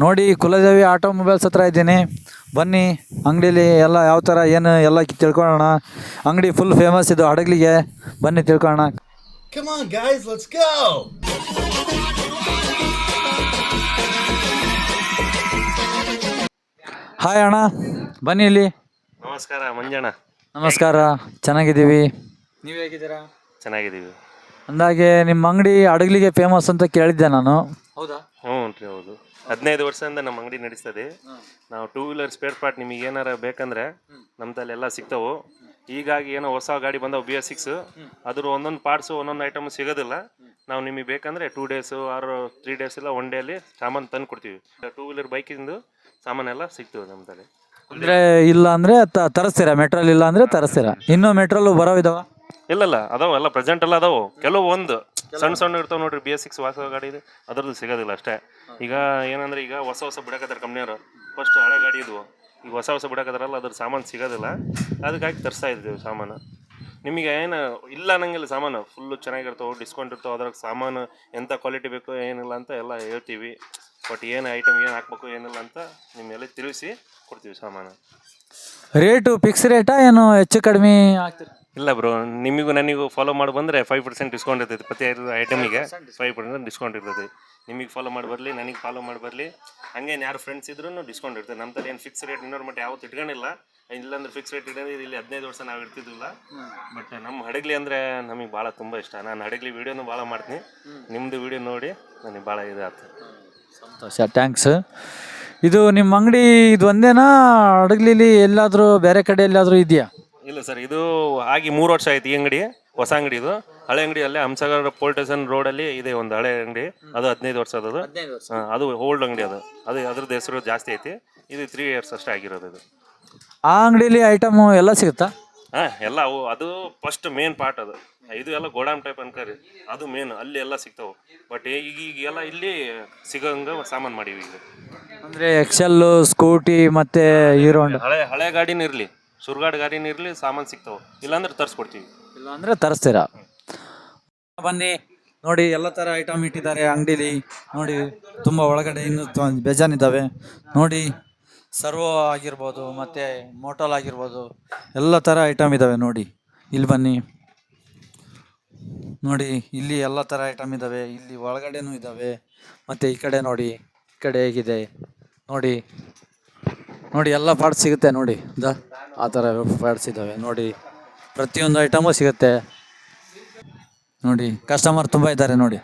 ನೋಡಿ ಕುಲದೇವಿ ಆಟೋಮೊಬೈಲ್ಸ್ ಹತ್ರ ಇದ್ದೀನಿ. ಬನ್ನಿ ಅಂಗಡೀಲಿ ಎಲ್ಲ ಯಾವ ಥರ ಏನು ಎಲ್ಲ ತಿಳ್ಕೊಳ್ಳೋಣ. ಅಂಗಡಿ ಫುಲ್ ಫೇಮಸ್ ಇದು ಹಡಗಲಿಗೆ. ಬನ್ನಿ ತಿಳ್ಕೊಳ್ಳೋಣ. Come on, guys, let's go! Hi ಅಣ್ಣ. ಬನ್ನಿ ಇಲ್ಲಿ. ನಮಸ್ಕಾರ ಮಂಜಣ್ಣ ನಮಸ್ಕಾರ. ಚೆನ್ನಾಗಿದ್ದೀವಿ. ನೀವು ಹೇಗಿದ್ದೀರಾ? ಚೆನ್ನಾಗಿದ್ದೀವಿ. ಅಂದಾಗೆ ನಿಮ್ಮ ಅಂಗಡಿ ಅಡಗಲಿಗೆ ಫೇಮಸ್ ಅಂತ ಕೇಳಿದ್ದೆ ನಾನು. ಹೌದಾ? ಹ್ಞೂ ರೀ ಹೌದು. ಹದಿನೈದು ವರ್ಷದಿಂದ ನಮ್ಮ ಅಂಗಡಿ ನಡೆಸ್ತದೆ. ನಾವು ಟೂ ವೀಲರ್ ಸ್ಪೇರ್ ಪಾರ್ಟ್ ನಿಮಗೆ ಏನಾರ ಬೇಕಂದ್ರೆ ನಮ್ಮ ತಲೆ ಎಲ್ಲ ಸಿಗ್ತಾವು. ಹೀಗಾಗಿ ಏನೋ ಹೊಸ ಗಾಡಿ ಬಂದವು ಬಿ ಎಸ್ ಸಿಕ್ಸ್ ಅದ್ರ ಒಂದೊಂದು ಪಾರ್ಟ್ಸು ಒಂದೊಂದು ಐಟಮ್ ಸಿಗೋದಿಲ್ಲ. ನಾವು ನಿಮಗೆ ಬೇಕಂದ್ರೆ ಟೂ ಡೇಸು ಆರು ತ್ರೀ ಡೇಸ್ ಇಲ್ಲ ಒನ್ ಡೇಲಿ ಸಾಮಾನು ತಂದು ಕೊಡ್ತೀವಿ. ಟೂ ವೀಲರ್ ಬೈಕಿಂದು ಸಾಮಾನೆಲ್ಲ ಸಿಗ್ತವೆ ಸಿಗ್ತಾವೆ ನಮ್ದಲ್ಲಿ. ಅಂದ್ರೆ ಇಲ್ಲ ತರಸ್ತೀರಾ? ತರಿಸ್ತೀರಾ ಮೆಟ್ರಲ್ ಇಲ್ಲ ಅಂದ್ರೆ ತರಿಸ್ತೀರಾ? ಇನ್ನೂ ಮೆಟ್ರಲ್ ಬರೋ ಇದಾವ? ಇಲ್ಲಲ್ಲ ಅದಾವ ಎಲ್ಲ ಪ್ರೆಸೆಂಟ್ ಎಲ್ಲ ಅದಾವು. ಕೆಲವು ಒಂದು. ಸಣ್ಣ ಸಣ್ಣ ಇರ್ತಾವ ನೋಡ್ರಿ ಬಿ ಎಸ್ ಸಿಕ್ಸ್ ವಾಸ ಗಾಡಿ ಇದೆ. ಅದ್ರದ್ದು ಸಿಗೋದಿಲ್ಲ ಅಷ್ಟೇ. ಈಗ ಏನಂದ್ರೆ ಈಗ ಹೊಸ ಹೊಸ ಬಿಡಕತ್ತಾರ ಕಂಪ್ನಿಯವರು ಫಸ್ಟ್ ಹಳೆ ಗಾಡಿ ಇದ್ವು ಈಗ ಹೊಸ ಹೊಸ ಬಿಡಕತ್ತಾರಲ್ಲ ಅದ್ರ ಸಾಮಾನು ಸಿಗೋದಿಲ್ಲ. ಅದಕ್ಕಾಗಿ ತರಿಸ್ತಾ ಇದ್ದೀವಿ ಸಾಮಾನು. ನಿಮಗೆ ಏನು ಇಲ್ಲ ಅನ್ನಂಗಿಲ್ಲ ಸಾಮಾನು. ಫುಲ್ಲು ಚೆನ್ನಾಗಿರ್ತಾವೆ ಡಿಸ್ಕೌಂಟ್ ಇರ್ತಾವೆ ಅದ್ರಾಗ ಸಾಮಾನು ಎಂಥ ಕ್ವಾಲಿಟಿ ಬೇಕು ಏನಿಲ್ಲ ಅಂತ ಎಲ್ಲ ಹೇಳ್ತೀವಿ. ಬಟ್ ಏನು ಐಟಮ್ ಏನು ಹಾಕ್ಬೇಕು ಏನಿಲ್ಲ ಅಂತ ನಿಮ್ಮೆಲ್ಲ ತಿಳಿಸಿ ಕೊಡ್ತೀವಿ ಸಾಮಾನು. ರೇಟು ಫಿಕ್ಸ್ ರೇಟಾ ಏನು ಹೆಚ್ಚು ಕಡಿಮೆ ಆಗ್ತೀರಾ ಇಲ್ಲ ಬ್ರೋ, ನಿಮಗೂ ನನಗೂ ಫಾಲೋ ಮಾಡಿ ಬಂದರೆ ಫೈವ್ ಪರ್ಸೆಂಟ್ ಡಿಸ್ಕೌಂಟ್ ಇರ್ತೈತೆ. ಪ್ರತಿ ಐಟಮಿಗೆ ಫೈವ್ ಪರ್ಸೆಂಟ್ ಡಿಸ್ಕೌಂಟ್ ಇರ್ತೈತಿ. ನಿಮಗೆ ಫಾಲೋ ಮಾಡಿ ಬರಲಿ, ನನಗೆ ಫಾಲೋ ಮಾಡಿ ಬರಲಿ. ಹಂಗೇನು ಯಾರು ಫ್ರೆಂಡ್ಸ್ ಇದ್ರೂ ಡಿಸ್ಕೌಂಟ್ ಇರ್ತದೆ ನಮ್ಮ ತಲೆ ಏನು ಫಿಕ್ಸ್ ರೇಟ್ ಇನ್ನೊಂದು ಮಟ್ಟ ಯಾವತ್ತು ಇಟ್ಕೊಂಡಿಲ್ಲ. ಇಲ್ಲಾಂದ್ರೆ ಫಿಕ್ಸ್ ರೇಟ್ ಇಟ್ಕೊಂಡಿದ್ದು ಇಲ್ಲಿ ಹದಿನೈದು ವರ್ಷ ನಾವು ಇರ್ತಿದ್ದಿಲ್ಲ ಬಟ್ ನಮ್ಮ ಹಡಗ್ಲಿ ಅಂದರೆ ನಮಗೆ ಭಾಳ ತುಂಬ ಇಷ್ಟ. ನಾನು ಹಡಗ್ಲಿ ವೀಡಿಯೋನು ಭಾಳ ಮಾಡ್ತೀನಿ. ನಿಮ್ಮದು ವೀಡಿಯೋ ನೋಡಿ ನನಗೆ ಭಾಳ ಇದಾಯ್ತು ಸಂತೋಷ ಥ್ಯಾಂಕ್ಸ್ ಇದು ನಿಮ್ಮ ಅಂಗಡಿ ಇದು ಒಂದೇನಾ? ಹಡಗ್ಲಿಲಿ ಎಲ್ಲಾದರೂ, ಬೇರೆ ಕಡೆ ಎಲ್ಲಾದರೂ ಇದೆಯಾ? ಇಲ್ಲ ಸರ್ ಇದು ಆಗಿ ಮೂರು ವರ್ಷ ಆಯ್ತು ಈ ಅಂಗಡಿ ಹೊಸ ಅಂಗಡಿ ಇದು ಹಳೆ ಅಂಗಡಿ ಅಲ್ಲೇ ಹಂಸಗರ ಪೋಲ್ ರೋಡ್ ಅಲ್ಲಿ ಇದೆ ಒಂದು ಹಳೆ ಅಂಗಡಿ. ಅದು ಹದಿನೈದು ವರ್ಷ ಅದು ಅದು. ಓಲ್ಡ್ ಅಂಗಡಿ ಅದು. ಅದು ಅದ್ರದ್ದು ಹೆಸರು ಜಾಸ್ತಿ ಐತಿ. ಇದು ತ್ರೀ ಇಯರ್ಸ್ ಅಷ್ಟೇ ಆಗಿರೋದು ಇದು. ಆ ಅಂಗಡಿಲಿ ಐಟಮ್ ಎಲ್ಲ ಸಿಗುತ್ತಾ? ಹಾ ಎಲ್ಲ ಅವು ಅದು ಫಸ್ಟ್ ಮೇನ್ ಪಾರ್ಟ್ ಅದು. ಇದು ಎಲ್ಲ ಗೋಡಾಮ್ ಟೈಪ್ ಅನ್ಕರಿ. ಅದು ಮೇನ್ ಅಲ್ಲಿ ಎಲ್ಲ ಸಿಗ್ತಾವೆ. ಬಟ್ ಈಗ ಈಗ ಎಲ್ಲ ಇಲ್ಲಿ ಸಿಗೋಂಗ ಸಾಮಾನು ಮಾಡೀವಿ ಈಗ. ಅಂದರೆ ಎಕ್ಸೆಲ್ಲು ಸ್ಕೂಟಿ ಮತ್ತೆ ಹೀರೋ ಹಳೆ ಹಳೆ ಗಾಡಿನ ಇರಲಿ. ಸುರ್ಗಾಡ್ ಗಾಡಿನ ಇರಲಿ ಸಾಮಾನು ಸಿಗ್ತಾವೆ. ಇಲ್ಲಾಂದ್ರೆ ತರಿಸ್ಕೊಡ್ತೀವಿ. ಇಲ್ಲ ಅಂದರೆ ತರಿಸ್ತೀರಾ. ಬನ್ನಿ, ನೋಡಿ ಎಲ್ಲ ಥರ ಐಟಮ್ ಇಟ್ಟಿದ್ದಾರೆ ಅಂಗಡಿಲಿ. ನೋಡಿ, ತುಂಬ ಒಳಗಡೆ ಇನ್ನೂ ಬೇಜಾನ್ ಬೇಜಾನಿದ್ದಾವೆ ನೋಡಿ, ಸರ್ವೋ ಆಗಿರ್ಬೋದು, ಮತ್ತು ಮೋಟಲ್ ಆಗಿರ್ಬೋದು, ಎಲ್ಲ ಥರ ಐಟಮ್ ಇದ್ದಾವೆ ನೋಡಿ. ಇಲ್ಲಿ ಬನ್ನಿ. ನೋಡಿ, ಇಲ್ಲಿ ಎಲ್ಲ ಥರ ಐಟಮ್ ಇದ್ದಾವೆ ಇಲ್ಲಿ ಒಳಗಡೆನೂ ಇದ್ದಾವೆ ಮತ್ತು ಈ ಕಡೆ ನೋಡಿ, ಈ ಕಡೆ ಹೇಗಿದೆ. ನೋಡಿ ನೋಡಿ, ಎಲ್ಲ ಪಾರ್ಟ್ಸ್ ಸಿಗುತ್ತೆ ನೋಡಿ. ದ ಆ ಥರ ಫ್ಯಾಡ್ಸ್ ಇದ್ದಾವೆ. ನೋಡಿ ಪ್ರತಿಯೊಂದು ಐಟಮು ಸಿಗುತ್ತೆ. ನೋಡಿ ಕಸ್ಟಮರ್ ತುಂಬ ಇದ್ದಾರೆ ನೋಡಿ.